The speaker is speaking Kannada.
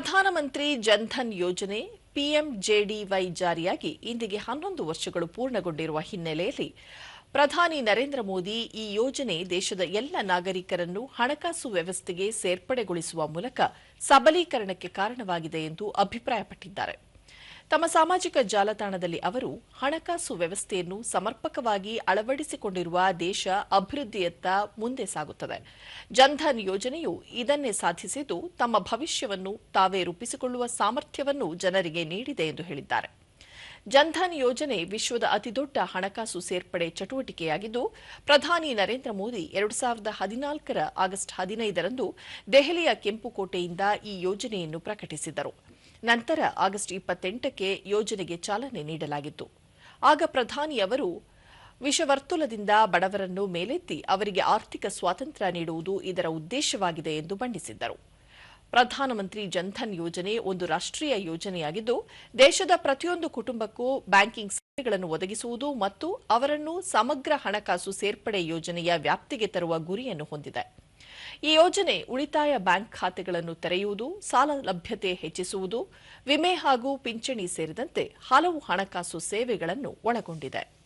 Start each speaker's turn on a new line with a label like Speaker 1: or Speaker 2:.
Speaker 1: ಪ್ರಧಾನಮಂತ್ರಿ ಜನ್ಧನ್ ಯೋಜನೆ ಪಿಎಂಜೆಡಿವೈ ಜಾರಿಯಾಗಿ ಇಂದಿಗೆ ಹನ್ನೊಂದು ವರ್ಷಗಳು ಪೂರ್ಣಗೊಂಡಿರುವ ಹಿನ್ನೆಲೆಯಲ್ಲಿ ಪ್ರಧಾನಿ ನರೇಂದ್ರ ಮೋದಿ ಈ ಯೋಜನೆ ದೇಶದ ಎಲ್ಲ ನಾಗರಿಕರನ್ನು ಹಣಕಾಸು ವ್ಯವಸ್ಥೆಗೆ ಸೇರ್ಪಡೆಗೊಳಿಸುವ ಮೂಲಕ ಸಬಲೀಕರಣಕ್ಕೆ ಕಾರಣವಾಗಿದೆ ಎಂದು ಅಭಿಪ್ರಾಯಪಟ್ಟಿದ್ದಾರೆ. ತಮ್ಮ ಸಾಮಾಜಿಕ ಜಾಲತಾಣದಲ್ಲಿ ಅವರು ಹಣಕಾಸು ವ್ಯವಸ್ಥೆಯನ್ನು ಸಮರ್ಪಕವಾಗಿ ಅಳವಡಿಸಿಕೊಂಡಿರುವ ದೇಶ ಅಭಿವೃದ್ಧಿಯತ್ತ ಮುಂದೆ ಸಾಗುತ್ತದೆ. ಜನ್ಧನ್ ಯೋಜನೆಯು ಇದನ್ನೇ ಸಾಧಿಸಿದ್ದು ತಮ್ಮ ಭವಿಷ್ಯವನ್ನು ತಾವೇ ರೂಪಿಸಿಕೊಳ್ಳುವ ಸಾಮರ್ಥ್ಯವನ್ನು ಜನರಿಗೆ ನೀಡಿದೆ ಎಂದು ಹೇಳಿದ್ದಾರೆ. ಜನ್ಧನ್ ಯೋಜನೆ ವಿಶ್ವದ ಅತಿದೊಡ್ಡ ಹಣಕಾಸು ಸೇರ್ಪಡೆ ಚಟುವಟಿಕೆಯಾಗಿದ್ದು, ಪ್ರಧಾನಿ ನರೇಂದ್ರ ಮೋದಿ ಎರಡು ಸಾವಿರದ ಹದಿನಾಲ್ಕರ ಆಗಸ್ಟ್ ಹದಿನೈದರಂದು ದೆಹಲಿಯ ಕೆಂಪುಕೋಟೆಯಿಂದ ಈ ಯೋಜನೆಯನ್ನು ಪ್ರಕಟಿಸಿದರು ನಂತರ ಆಗಸ್ಟ್ ಇಪ್ಪತ್ತೆಂಟಕ್ಕೆ ಯೋಜನೆಗೆ ಚಾಲನೆ ನೀಡಲಾಗಿತ್ತು. ಆಗ ಪ್ರಧಾನಿ ಅವರು ವಿಷವರ್ತುಲದಿಂದ ಬಡವರನ್ನು ಮೇಲೆತ್ತಿ ಅವರಿಗೆ ಆರ್ಥಿಕ ಸ್ವಾತಂತ್ರ್ಯ ನೀಡುವುದು ಇದರ ಉದ್ದೇಶವಾಗಿದೆ ಎಂದು ಬಣ್ಣಿಸಿದ್ದರು. ಪ್ರಧಾನಮಂತ್ರಿ ಜನ್ಧನ್ ಯೋಜನೆ ಒಂದು ರಾಷ್ಟ್ರೀಯ ಯೋಜನೆಯಾಗಿದ್ದು, ದೇಶದ ಪ್ರತಿಯೊಂದು ಕುಟುಂಬಕ್ಕೂ ಬ್ಯಾಂಕಿಂಗ್ ಸೇವೆಗಳನ್ನು ಒದಗಿಸುವುದು ಮತ್ತು ಅವರನ್ನು ಸಮಗ್ರ ಹಣಕಾಸು ಸೇರ್ಪಡೆ ಯೋಜನೆಯ ವ್ಯಾಪ್ತಿಗೆ ತರುವ ಗುರಿಯನ್ನು ಹೊಂದಿದೆ. ಈ ಯೋಜನೆ ಉಳಿತಾಯ ಬ್ಯಾಂಕ್ ಖಾತೆಗಳನ್ನು ತೆರೆಯುವುದು, ಸಾಲ ಲಭ್ಯತೆ ಹೆಚ್ಚಿಸುವುದು, ವಿಮೆ ಹಾಗೂ ಪಿಂಚಣಿ ಸೇರಿದಂತೆ ಹಲವು ಹಣಕಾಸು ಸೇವೆಗಳನ್ನು ಒಳಗೊಂಡಿದೆ.